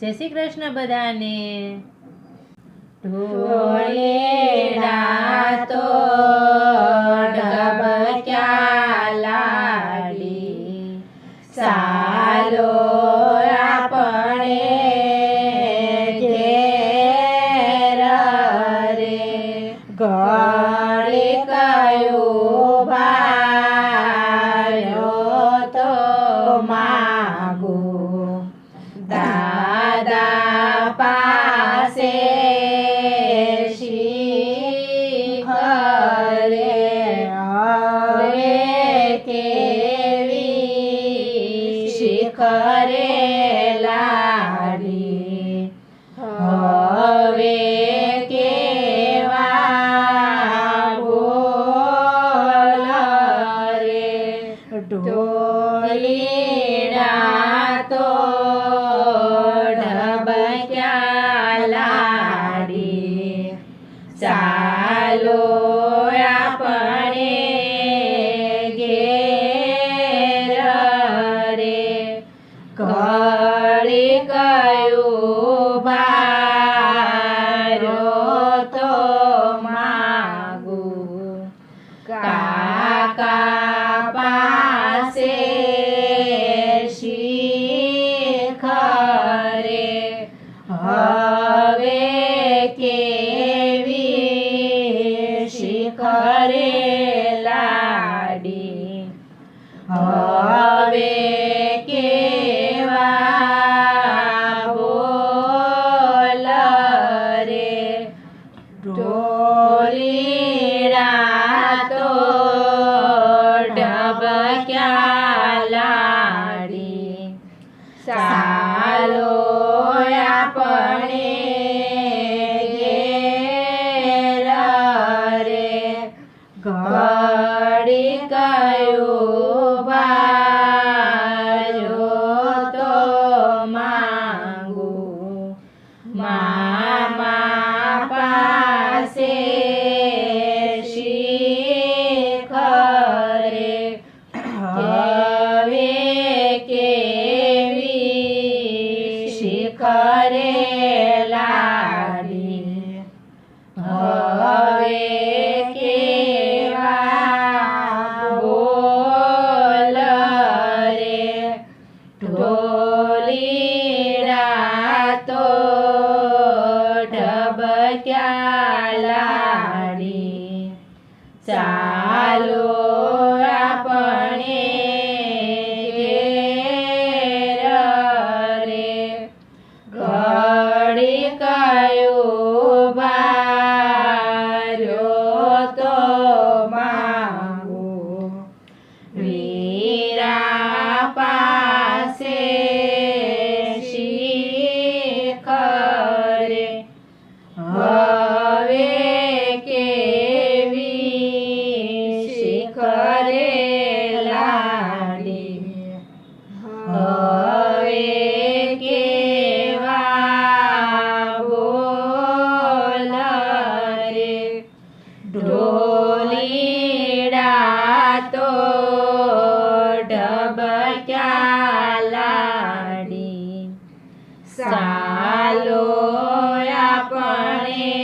જય શ્રી કૃષ્ણ બધાને. ઢોલેડા તો ઢબક્યા લાડી. સાલો આપણે ઘેર રે કયું ભાર્યો તો માગું. દાદા ઘડી કયું ભાર્યો તો માગું. કાકા પાસે શીખરે હવે કેવી શીખરે? ઢોલીડા તો ઢબક્યા લાડી સાલો પાસે શીખરે હવે કેવી શીખરે? લાડી ચાલો આપણે રે. ઘડી કયું ભાર્યો તો માંગું. વીરા પાસે શીખરે. હવે સાલો આપણે